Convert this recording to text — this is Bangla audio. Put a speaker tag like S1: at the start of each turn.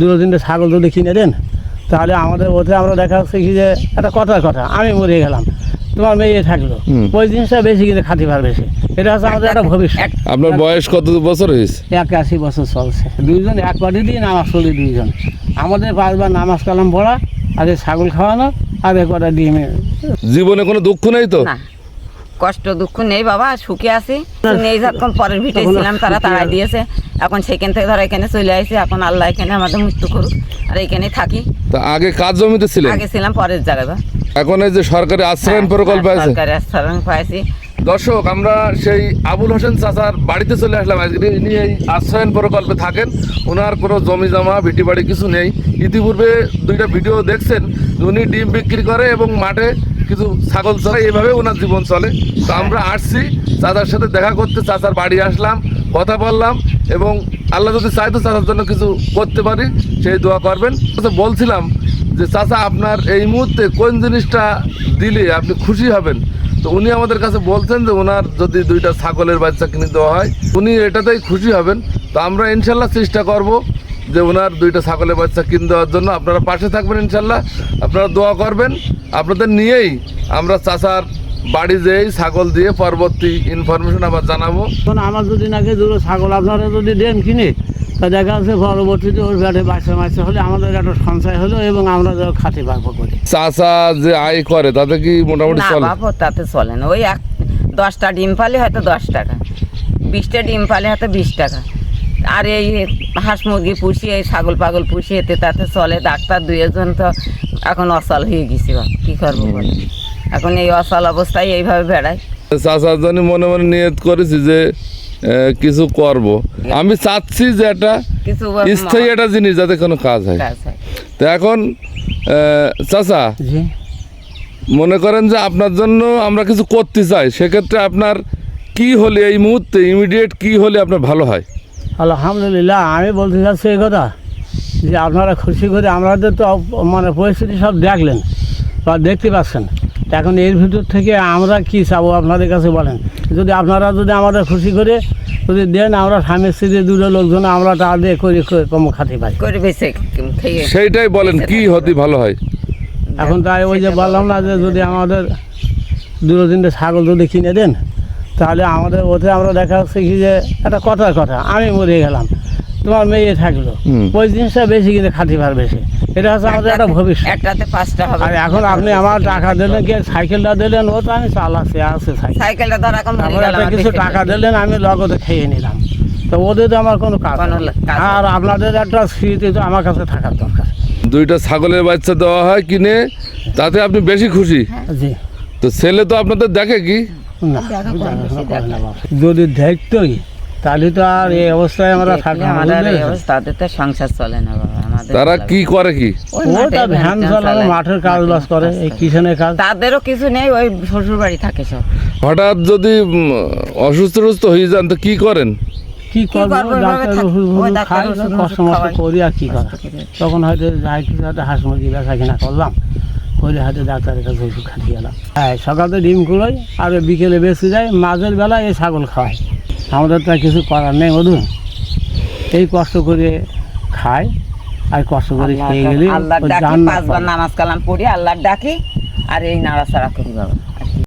S1: দুটো তিনটে ছাগল যদি কিনে দেন তাহলে আমাদের ওতে আমরা দেখা যাচ্ছে কি যে একটা কথার কথা আমি মরে গেলাম তোমার মেয়ে থাকল। ওই জিনিসটা বেশি কিনে খাতে পারবে সে এটা হচ্ছে আমাদের একটা ভবিষ্যৎ।
S2: আপনার বয়স কত বছর হয়েছে?
S1: একাশি বছর চলছে। দুইজন এক পাটি দিয়ে নামাজ পড়ি দুইজন। আমাদের পাঁচবার নামাজ কালাম পড়া আর এই ছাগল খাওয়ানো আর এক কটা ডিমে
S2: জীবনে কোনো দুঃখ নেই তো?
S3: না। কষ্ট দুঃখ নেই বাবা সুখে আছি। নেই যখন পরের ভিটে ছিলাম তারা তাড়াই দিয়েছে। এখন সেখান থেকে ধর এখানে চলে আসছে এখন আল্লাহ এখানে আমাদের মৃত্যু করুক। আর এখানে থাকি।
S2: তা আগে কাজ জমিতে ছিলেন?
S3: আগে ছিলাম পরের জায়গায় বা।
S2: এখন এই যে সরকারি আশ্রয়ন
S3: হ্যাঁ,
S2: প্রকল্প
S3: হ্যাঁ,
S2: আছে?
S3: সরকারি আশ্রয় পাইছি।
S2: দর্শক আমরা সেই আবুল হোসেন চাচার বাড়িতে চলে আসলাম। আজকে ইনি এই আশ্রয়ন প্রকল্পে থাকেন। ওনার কোনো জমি জমা ভিটি বাড়ি কিছু নেই। ইতিপূর্বে দুইটা ভিডিও দেখছেন। উনি ডিম বিক্রি করে এবং মাঠে কিছু ছাগল চলে এইভাবে ওনার জীবন চলে। তো আমরা আসছি চাচার সাথে দেখা করতে চাচার বাড়ি আসলাম কথা বললাম এবং আল্লাহ যদি চাই তো চাচার জন্য কিছু করতে পারি সেই দোয়া করবেন। বলছিলাম যে চাচা আপনার এই মুহূর্তে কোন জিনিসটা দিলে আপনি খুশি হবেন? তো উনি আমাদের কাছে বলছেন যে ওনার যদি দুইটা ছাগলের বাচ্চা কিনে দেওয়া হয় উনি এটাতেই খুশি হবেন। তো আমরা ইনশাল্লাহ চেষ্টা করব। যে ওনার দুইটা ছাগলের বাচ্চা কিনে দেওয়ার জন্য আপনারা পাশে থাকবেন ইনশাল্লাহ। আপনারা দোয়া করবেন। আপনাদের নিয়েই আমরা চাষার বাড়ি যেয়েই ছাগল দিয়ে পরবর্তী ইনফরমেশন আবার জানাব।
S1: আমার যদি নাকি দুটো ছাগল আপনারা যদি দেন কিনে তা দেখা যাচ্ছে পরবর্তীতে ওর ব্যাটে বাচ্চা মাচ্চা হলে আমাদের একটা সঞ্চয় হলো এবং আমরা যেন খাতে পারব করে।
S2: চাচা যে আয় করে তাতে কি মোটামুটি
S3: না
S2: চলে?
S3: বাবা তাতে চলে না। ওই এক দশটা ডিম পালে হয়তো দশ টাকা। বিশটা ডিম পালে হয়তো বিশ টাকা। আর এই হাঁস মুরগি পুষিয়ে এই ছাগল পাগল পুষিয়ে এতে তাতে চলে। ডাক্তার দুইজন তো এখন অচল হয়ে গেছি বা কী করব বলে? এখন এই অচল অবস্থায় এইভাবে বেড়ায়।
S2: চাচার জন্য মনে মনে নিয়ত করেছি যে কিছু করব। আমি চাচ্ছি যে একটা স্থায়ী একটা জিনিস যাতে কোনো কাজ হয়। তো এখন চাচা মনে করেন যে আপনার জন্য আমরা কিছু করতে চাই সেক্ষেত্রে আপনার কি হলে এই মুহূর্তে ইমিডিয়েট কি হলে আপনার ভালো হয়?
S1: আলহামদুলিল্লাহ আমি বলতে চাচ্ছি এই কথা যে আপনারা খুশি করে আমাদের তো মানে পরিস্থিতি সব দেখলেন বা দেখতে পাচ্ছেন। এখন এর ভিতর থেকে আমরা কি চাবো আপনাদের কাছে বলেন। যদি আপনারা যদি আমাদের খুশি করে যদি দেন আমরা স্বামী স্ত্রী দুটো লোকজন আমরা টাকা দিয়ে করে করে কম খাতে পাই
S3: করে
S2: সেইটাই বলেন কি হতে ভালো হয়?
S1: এখন তাই ওই যে বললাম না যে যদি আমাদের দুটো তিনটে ছাগল যদি কিনে দেন তাহলে আমাদের ওতে আমরা দেখা যাচ্ছে কি যে একটা কথার কথা আমি মরে গেলাম তোমার মেয়ে থাকল। ওই জিনিসটা বেশি কিনে খাতে পারবে সে এটা হচ্ছে আমাদের একটা ভবিষ্যৎ।
S3: একটাতে পাঁচটা হবে।
S1: আর এখন আপনি আমার টাকা দিলেন কি? সাইকেলটা দিলেন ও তো আমি চালাচ্ছি আছে
S3: সাইকেলটা ধর এখন
S1: কিছু টাকা দিলেন আমি লগতে খেয়ে নিলাম। তো ওদের তো আমার কোনো কাজ
S3: কোনো কাজ
S1: আর আপনাদের একটা স্মৃতি তো আমার কাছে থাকার দরকার।
S2: দুইটা ছাগলের বাচ্চা দেওয়া হয় কিনে তাতে আপনি বেশি খুশি?
S1: জি।
S2: তো ছেলে তো আপনাদের দেখে কি?
S1: যদি দেখতই তাহলে তো আর এই অবস্থায় আমরা
S3: দেখলে
S1: থাকতাম
S3: আমাদের এই
S1: বুঝলেন?
S3: তাদের তো সংসার চলে না বাবা
S2: তারা কি করে কি?
S3: ওই
S1: ও
S3: মাঠে
S1: তা
S3: ভ্যান
S1: চালানো মাঠের কাজ বাজ করে এই কিষানের কাজ।
S3: তাদেরও কিছু নেই ওই শ্বশুর বাড়ি থাকে সব।
S2: হঠাৎ যদি অসুস্থ টসুস্থ হয়ে যান তো কি করেন?
S1: কি করব? ডাক্তার ওষুধ
S3: ওই ডাক্তার
S1: খাই কষ্ট মষ্ট করি আর কি করা। তখন হয়তো যাই কিছু হয়তো হাঁস মুরগি বেচা কিনা করলাম। করে হাতে ডাক্তারের কাছে ওষুধ খাটি গেলাম হ্যাঁ সকালে ডিম কুড়োই আর বিকেলে বেশি যায় মাঝের বেলায় এই ছাগল খাওয়ায়। আমাদের তো আর কিছু করার নেই মধু এই কষ্ট করে খায় আর কষ্ট করে খেয়ে গেলে
S3: আল্লাহ ডাকি পাঁচবার নামাজ কালাম পড়ি আল্লাহ ডাকি আর এই নাড়াচাড়া করি বাবা।